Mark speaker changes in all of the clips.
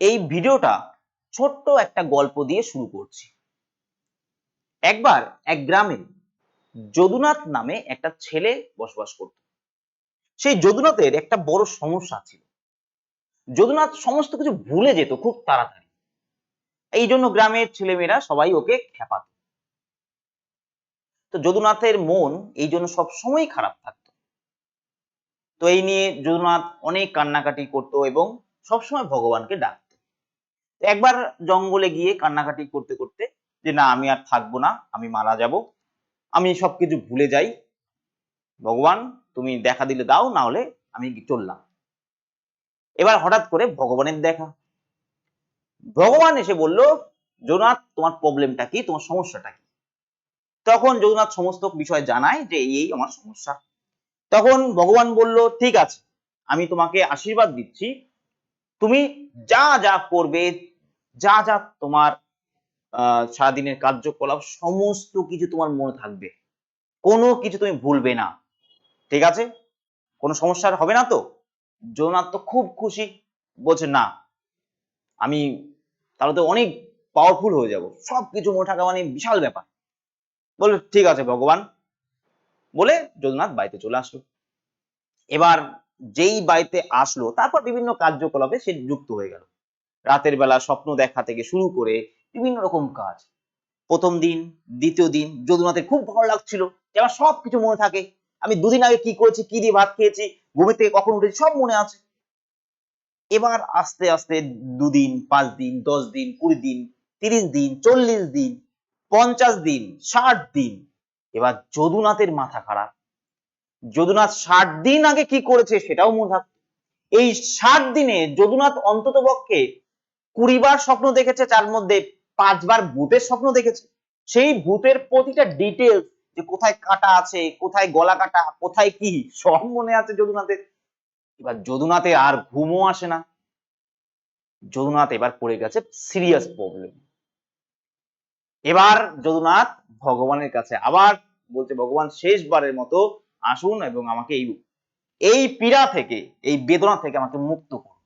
Speaker 1: এই ভিডিওটা ছোট্ট একটা গল্প দিয়ে শুরু করছি। একবার এক গ্রামে যদুনাথ নামে একটা ছেলে বসবাস করত। সেই যদুনাথের একটা বড় সমস্যা ছিল। যদুনাথ সমস্ত কিছু ভুলে যেত খুব তাড়াতাড়ি। এই জন্য গ্রামের ছেলেমেয়েরা সবাই ওকে খেপাত। তো যদুনাথের মন এই জন্য সব সময় খারাপ থাকতো। তো এই নিয়ে যদুনাথ অনেক কান্নাকাটি করতো এবং সবসময় ভগবানকে ডাকতো। একবার জঙ্গলে গিয়ে কান্নাকাটি করতে করতে যে, না, আমি আর থাকব না, আমি মারা যাব, আমি সবকিছু ভুলে যাই, ভগবান তুমি দেখা দিলে দাও না হলে আমি চললাম। এবার হঠাৎ করে ভগবানের দেখা। ভগবান এসে বলল জগন্নাথ তোমার প্রবলেমটা কি? তোমার সমস্যাটা কি? তখন জগন্নাথ সমস্ত বিষয় জানায় যে এই আমার সমস্যা। তখন ভগবান বলল, ঠিক আছে, আমি তোমাকে আশীর্বাদ দিচ্ছি তুমি যা যা করবে, যা যা তোমার সারাদিনের কার্যকলাপ, সমস্ত কিছু তোমার মনে থাকবে। কোনো কিছু তুমি ভুলবে না। ঠিক আছে? কোনো সমস্যা আর হবে না তো? জগন্নাথ তো খুব খুশি। বলছে, না, আমি তাহলে তো অনেক পাওয়ারফুল হয়ে যাব। সব কিছু মনে থাকা মানে বিশাল ব্যাপার। বলল, ঠিক আছে ভগবান। বলে যদুনাথ বাড়িতে চলে আসলো। এবার যেই বাড়িতে আসলো, তারপর বিভিন্ন কার্যকলাপে সে যুক্ত হয়ে গেল। রাতের বেলা স্বপ্ন দেখা থেকে শুরু করে বিভিন্ন রকম কাজ। প্রথম দিন, দ্বিতীয় দিন, যদুনাথের খুব ভালো লাগছিল। যে আমার সব কিছু মনে থাকে। আমি দুদিন আগে কি করেছি, কি দিয়ে ভাত খেয়েছি ঘুমে থেকে কখন উঠেছি, সব মনে আছে। এবার আস্তে আস্তে দুদিন, পাঁচ দিন, দশ দিন, কুড়ি দিন, তিরিশ দিন, চল্লিশ দিন, পঞ্চাশ দিন, ষাট দিন, এবার যদুনাথের মাথা খারাপ। যদুনাথ ষাট দিন আগে কি করেছে সেটাও মনে থাকতো এই ষাট দিনে যদুনাথ অন্তত পক্ষে কুড়ি বার স্বপ্ন দেখেছে, যার মধ্যে পাঁচবার ভূতের স্বপ্ন দেখেছে। সেই ভূতের প্রতিটা ডিটেলস যে কোথায় কাটা আছে, কোথায় গলা কাটা, কোথায় কি, সব মনে আছে যদুনাথের। এবার যদুনাথে আর ঘুমও আসে না। যদুনাথ এবার পড়ে গেছে সিরিয়াস প্রবলেম এবার যদুনাথ ভগবানের কাছে আবার বলছে, ভগবান শেষবারের মতো আসুন এবং আমাকে এই এই পীড়া থেকে, এই বেদনা থেকে আমাকে মুক্ত করুন।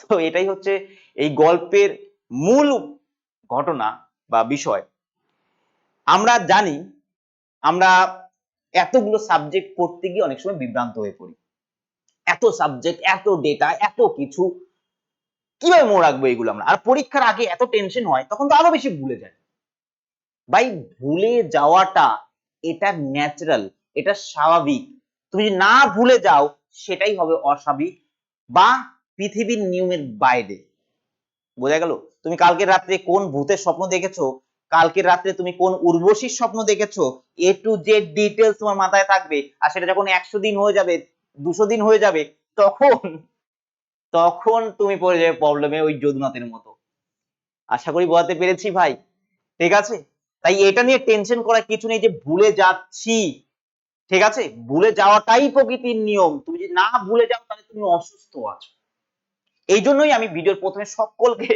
Speaker 1: তো এটাই হচ্ছে এই গল্পের মূল ঘটনা বা বিষয়। আমরা জানি, আমরা এতগুলো সাবজেক্ট পড়তে গিয়ে অনেক সময় বিভ্রান্ত হয়ে পড়ি। এত সাবজেক্ট এত ডেটা এত কিছু, কীভাবে মনে রাখব এগুলো আমরা? আর পরীক্ষার আগে এত টেনশন হয়, তখন তো আরও বেশি ভুলে যায়। ভাই, ভুলে যাওয়াটা এটা ন্যাচারাল এটা স্বাভাবিক। তুমি যদি না ভুলে যাও, সেটাই হবে অস্বাভাবিক বা পৃথিবীর নিয়মের বাইরে। বোঝা গেল? তুমি কালকে রাত্রে কোন ভূতের স্বপ্ন দেখেছ? কালকে রাত্রে তুমি কোন উর্বশীর স্বপ্ন দেখেছ? এ টু জেড ডিটেলস তোমার মাথায় থাকবে। আর সেটা যখন একশো দিন হয়ে যাবে, দুশো দিন হয়ে যাবে, তখন তখন তুমি পড়ে যাবে প্রবলেমে ওই যদুনাথের মতো। আশা করি বোঝাতে পেরেছি ভাই। ঠিক আছে? তাই এটা নিয়ে টেনশন করার কিছু নেই যে ভুলে যাচ্ছি। ঠিক আছে? ভুলে যাওয়াটাই প্রকৃতির নিয়ম। তুমি যদি না ভুলে যাও, তাহলে তুমি অসুস্থ আছো। এই জন্যই আমি ভিডিওর প্রথমে সকলকে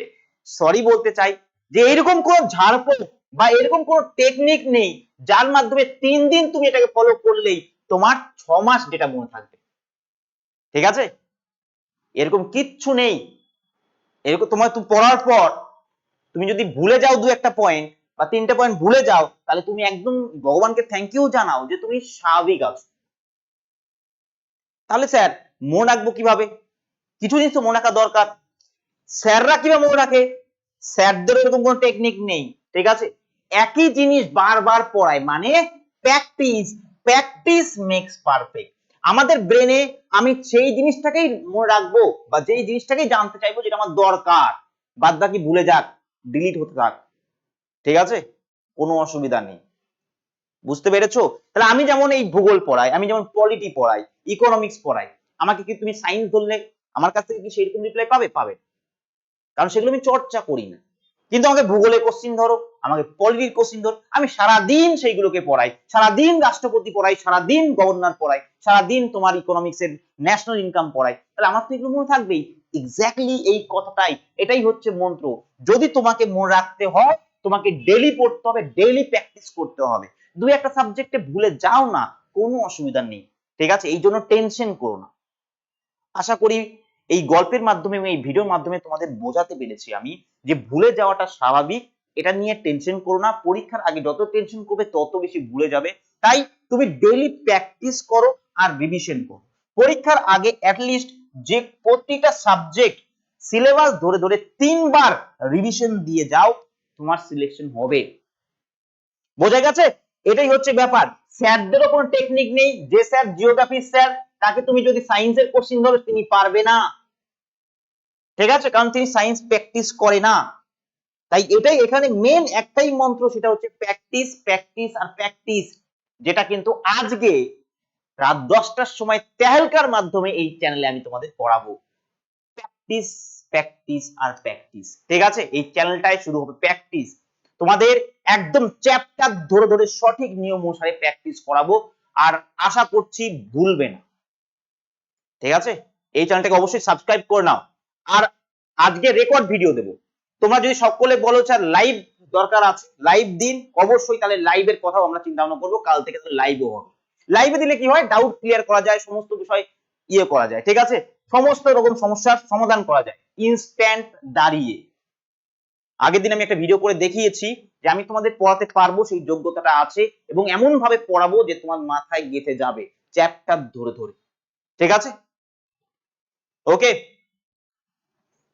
Speaker 1: সরি বলতে চাই যে এরকম কোন ঝাড়ফুঁক বা এরকম কোন টেকনিক নেই, যার মাধ্যমে তিন দিন তুমি এটাকে ফলো করলেই তোমার ছ মাস ডেটা মনে থাকবে। ঠিক আছে? এরকম কিচ্ছু নেই। এরকম তোমার, তুমি পড়ার পর, তুমি যদি ভুলে যাও দু একটা পয়েন্ট বা তিনটা পয়েন্ট ভুলে যাও, তাহলে তুমি একদম ভগবানকে থ্যাংক ইউ জানাও যে তুমি স্বাভাবিক আছো। তাহলে স্যার মনে রাখব কীভাবে? কিছু জিনিস তো মনে রাখা দরকার। স্যাররা কীভাবে মনে রাখে? স্যারদের এরকম কোনো টেকনিক নেই, ঠিক আছে? একই জিনিস বারবার পড়ায় মানে প্র্যাকটিস প্র্যাকটিস মেক্স পারফেক্ট আমাদের ব্রেনে আমি সেই জিনিসটাকেই মনে রাখব বা যেই জিনিসটাকেই জানতে চাইব যেটা আমার দরকার। বাদ বাকি ভুলে যাক ডিলিট হতে থাক। ঠিক আছে? কোনো অসুবিধা নেই। বুঝতে পেরেছ? তাহলে আমি যেমন এই ভূগোল পড়াই, আমি যেমন পলিটি পড়াই ইকোনমিক্স পড়াই, আমাকে কি তুমি সায়েন্স ধরলে আমার কাছ থেকে কি সেরকম রিপ্লাই পাবে? পাবে। কারণ সেগুলো আমি চর্চা করি না। কিন্তু আমাকে ভূগোলের কোশ্চিন ধরো, আমাকে পলিটির কোশ্চিন ধরো, আমি সারাদিন সেইগুলোকে পড়াই, সারাদিন রাষ্ট্রপতি পড়াই, সারাদিন গভর্নর পড়াই, সারাদিন তোমার ইকোনমিক্স এর ন্যাশনাল ইনকাম পড়াই। তাহলে আমার তো এগুলো মনে থাকবেই। এক্স্যাক্টলি এই কথাটাই, এটাই হচ্ছে মন্ত্র। যদি তোমাকে মনে রাখতে হয় তোমাকে ডেলি পড়তে হবে ডেলি প্র্যাকটিস করতে হবে। দুই একটা সাবজেক্টে ভুলে যাও না, কোনো অসুবিধা নেই। ঠিক আছে? এই জন্য টেনশন করো না। আশা করি এই গল্পের মাধ্যমে এবং এই ভিডিওর মাধ্যমে তোমাদের বোঝাতে পেরেছি আমি যে ভুলে যাওয়াটা স্বাভাবিক, এটা নিয়ে টেনশন করো না। পরীক্ষার আগে যত টেনশন করবে, তত বেশি ভুলে যাবে। তাই তুমি ডেইলি প্র্যাকটিস করো আর রিভিশন করো। পরীক্ষার আগে অ্যাটলিস্ট যে প্রতিটা সাবজেক্ট সিলেবাস ধরে ধরে তিনবার রিভিশন দিয়ে যাও। তোমার সিলেকশন হবে। বোঝা গেছে? এটাই হচ্ছে ব্যাপার। স্যারদেরও কোনো টেকনিক নেই। যে স্যার জিওগ্রাফির স্যার, তাকে তুমি যদি সায়েন্সের কোশ্চিন ধরো, তিনি পারবে না। ঠিক আছে? কারণ তিনি সায়েন্স প্র্যাকটিস করে না। তাই এটাই এখানে মেন একটাই মন্ত্র, সেটা হচ্ছে প্র্যাকটিস প্র্যাকটিস আর প্র্যাকটিস যেটা কিন্তু আজকে রাত দশটার সময় তেহেলকার মাধ্যমে এই চ্যানেলে আমি তোমাদের পড়াবো। প্র্যাকটিস প্র্যাকটিস আর প্র্যাকটিস ঠিক আছে? এই চ্যানেলটায় শুরু হবে প্র্যাকটিস তোমাদের একদম চ্যাপ্টার ধরে ধরে সঠিক নিয়ম অনুসারে প্র্যাকটিস করাবো, আর আশা করছি ভুলবে না। ঠিক আছে? এই চ্যানেলটাকে অবশ্যই সাবস্ক্রাইব করে নাও। আর আজকে রেকর্ড ভিডিও দেবো। তোমরা যদি সকলে বলো স্যার লাইভ দরকার আছে লাইভ দিন, অবশ্যই তাহলে লাইভের কথাও আমরা চিন্তা ভাবনা করব। কাল থেকে তাহলে লাইভও হবে। লাইভে দিলে কি হয়? ডাউট ক্লিয়ার করা যায়, সমস্ত বিষয় ইয়ে করা যায়। ঠিক আছে? সমস্ত রকম সমস্যার সমাধান করা যায়। ইনস্ট্যান্ট দাঁড়িয়ে। আগের দিন আমি একটা ভিডিও করে দেখিয়েছি যে আমি তোমাদের পড়াতে পারব, সেই যোগ্যতাটা আছে এবং এমন ভাবে পড়াবো যে তোমার মাথায় গেঁথে যাবে চ্যাপ্টার ধরে ধরে। ঠিক আছে? ওকে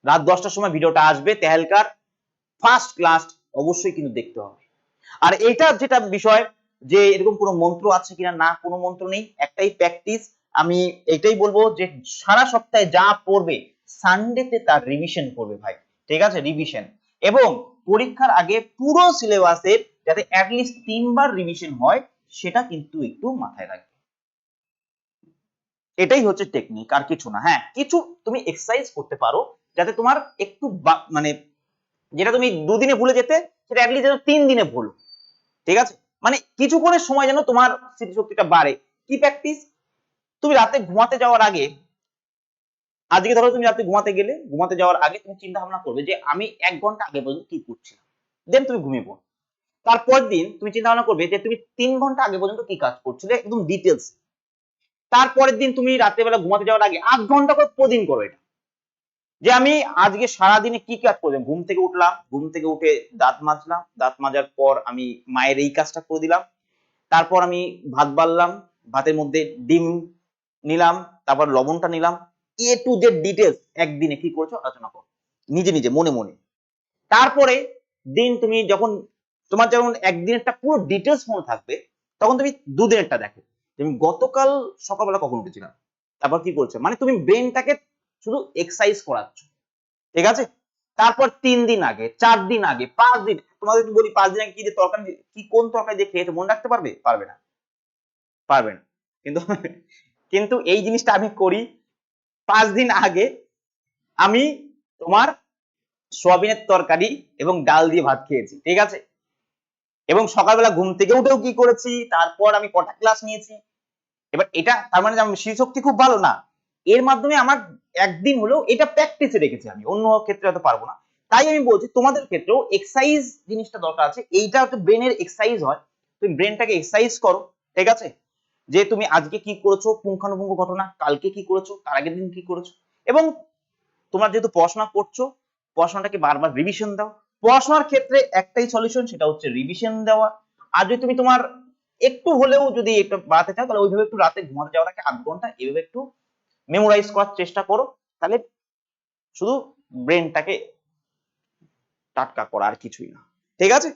Speaker 1: রাত দশটার সময় ভিডিওটা আসবে, তেহেলকার। ফার্স্ট ক্লাস অবশ্যই কিন্তু দেখতে হবে। আর এটা যেটা বিষয় যে এরকম কোনো মন্ত্র আছে কিনা, না, কোনো মন্ত্র নেই, একটাই প্র্যাকটিস আমি এটাই বলব যে সারা সপ্তাহে যা পড়বে সানডেতে তার রিভিশন করবে ভাই। ঠিক আছে? রিভিশন এবং পরীক্ষার আগে পুরো সিলেবাসের যাতে অ্যাটলিস্ট তিনবার রিভিশন হয়, সেটা কিন্তু একটু মাথায় রাখবে। এটাই হচ্ছে টেকনিক আর কিছু না। হ্যাঁ কিছু তুমি এক্সারসাইজ করতে পারো, যাতে তোমার একটু মানে যেটা তুমি দুদিনে ভুলে যেতে, সেটা অ্যাটলিস্ট যেন তিন দিনে ভুলো। ঠিক আছে? মানে কিছু করে সময় যেন তোমার স্মৃতিশক্তিটা বাড়ে। কি প্র্যাকটিস তুমি রাতে ঘুমাতে যাওয়ার আগে, আজকে ধরো তুমি রাতে ঘুমাতে গেলে, ঘুমাতে যাওয়ার আগে তুমি চিন্তা ভাবনা করবে যে আমি এক ঘণ্টা আগে পর্যন্ত কি করছিলাম দেন তুমি ঘুমিয়ে পড়ো। তারপর দিন তুমি চিন্তা ভাবনা করবে যে তুমি তিন ঘণ্টা আগে পর্যন্ত কি কাজ করছিলে, একদম ডিটেলস তারপরের দিন তুমি রাত্রেবেলা ঘুমাতে যাওয়ার আগে আধ ঘণ্টা করে প্রতিদিন করো এটা। যে আমি আজকে সারা দিনে কি কাজ করলাম? ঘুম থেকে উঠলাম, ঘুম থেকে উঠে দাঁত মাজলাম, দাঁত মাজার পর আমি মায়ের এই কাজটা করে দিলাম। তারপর আমি ভাত বাড়লাম, ভাতের মধ্যে ডিম নিলাম, তারপর লবণটা নিলাম। এ টু জেড ডিটেলস একদিনে কি করেছ আলোচনা করো। নিজে নিজে, মনে মনে। তারপরে দিন তুমি যখন, তোমার যখন একদিনেরটা পুরো ডিটেলস মনে থাকবে, তখন তুমি দুদিনেরটা দেখো। তুমি গতকাল সকালবেলা কখন উঠেছিলাম তারপর কি করছ? মানে তুমি ব্রেনটাকে শুধু এক্সারসাইজ করাচ্ছ। ঠিক আছে? তারপর তিন দিন আগে, চার দিন আগে, পাঁচ দিন, তোমাদের বলি, পাঁচ দিন আগে কি তরকারি, কি কোন তরকারি দিয়ে খেয়েছো মনে রাখতে পারবে? পারবে না। পারবে না। কিন্তু কিন্তু এই জিনিসটা আমি করি পাঁচ দিন আগে আমি তোমার সোয়াবিনের তরকারি এবং ডাল দিয়ে ভাত খেয়েছি, ঠিক আছে? এবং সকালবেলা ঘুম থেকে উঠেও কি করেছি? তারপর আমি কটা ক্লাস নিয়েছি? এবার এটা তার মানে যে আমার স্মৃতিশক্তি খুব ভালো না, এর মাধ্যমে আমার একদিন হলেও এটা প্র্যাকটিসে রেখেছি আমি, অন্য ক্ষেত্রে হয়তো পারব না। তাই আমি বলছি তোমাদের ক্ষেত্রেও এক্সারসাইজ জিনিসটা দরকার আছে, এইটা হচ্ছে ব্রেনের এক্সারসাইজ হয়, তুমি ব্রেনটাকে এক্সারসাইজ করো, ঠিক আছে? যে তুমি আজকে কি করেছ? পুঙ্খানুপুঙ্খ ঘটনা, কালকে কি করেছ? তার আগের দিন কি করেছ? এবং তোমরা যেহেতু পড়াশোনা করছ, পড়াশোনাটাকে বারবার রিভিশন দাও। পড়াশোনার ক্ষেত্রে একটাই সলিউশন সেটা হচ্ছে রিভিশন দেওয়া। আর যদি তুমি তোমার একটু হলেও যদি একটু বাড়াতে চাও, তাহলে ওইভাবে একটু রাতে ঘুমাতে যাওয়ার আগে আধ ঘণ্টা এইভাবে একটু মেমোরাইজ করার চেষ্টা করো। তাহলে শুধু ব্রেনটাকে টাটকা করা আর কিছুই না। ঠিক আছে?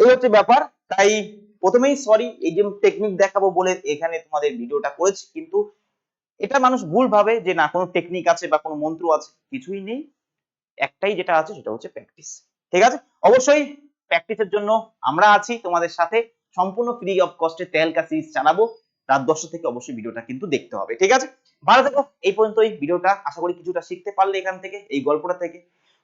Speaker 1: এই হচ্ছে ব্যাপার। তাই প্রথমেই সরি এই যে টেকনিক দেখাবো বলে এখানে তোমাদের ভিডিওটা করেছি, কিন্তু এটা মানুষ ভুল ভাবে যে না, কোনো টেকনিক আছে বা কোনো মন্ত্র আছে, কিছুই নেই। একটাই যেটা আছে, সেটা হচ্ছে প্র্যাকটিস ঠিক আছে? অবশ্যই প্র্যাকটিসের জন্য আমরা আছি তোমাদের সাথে। সম্পূর্ণ ফ্রি অফ কস্টে তেলকা সিরিজ চালাবো। রাত দশটা থেকে অবশ্যই ভিডিওটা কিন্তু দেখতে হবে, ঠিক আছে? ভালো থেকো, এই পর্যন্ত এই ভিডিওটা। আশা করি কিছুটা শিখতে পারলে এখান থেকে, এই গল্পটা থেকে।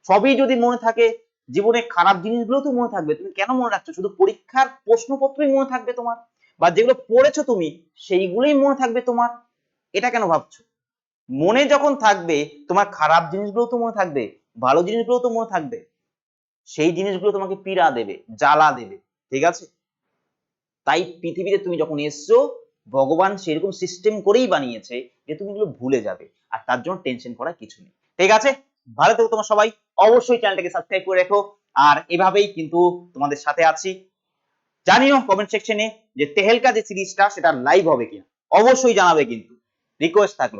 Speaker 1: সবই যদি মনে থাকে জীবনে খারাপ জিনিসগুলো তো মনে থাকবে। তুমি কেন মনে রাখছো? শুধু পরীক্ষার প্রশ্নপত্রই মনে থাকবে তোমার? বা যেগুলো পড়েছো তুমি, সেইগুলোই মনে থাকবে তোমার? এটা কেন ভাবছ? মনে যখন থাকবে, তোমার খারাপ জিনিসগুলো তো মনে থাকবে, ভালো জিনিসগুলো তো মনে থাকবে। সেই জিনিসগুলো তোমাকে পীড়া দেবে, জ্বালা দেবে, ঠিক আছে? তাই পৃথিবীতে তুমি যখন এসছো, ভগবান সেরকম সিস্টেম করেই বানিয়েছে যে তুমি এগুলো ভুলে যাবে। আর তার জন্য টেনশন করার কিছু নেই। ঠিক আছে? ভালো থেকো তোমরা সবাই। অবশ্যই চ্যানেলটাকে সাবস্ক্রাইব করে রেখো। আর এভাবেই কিন্তু তোমাদের সাথে আছি। জানিও কমেন্ট সেকশনে যে তেহেলকা যে সিরিজটা সেটা লাইভ হবে কিনা। অবশ্যই জানাবে কিন্তু। রিকোয়েস্ট থাকল।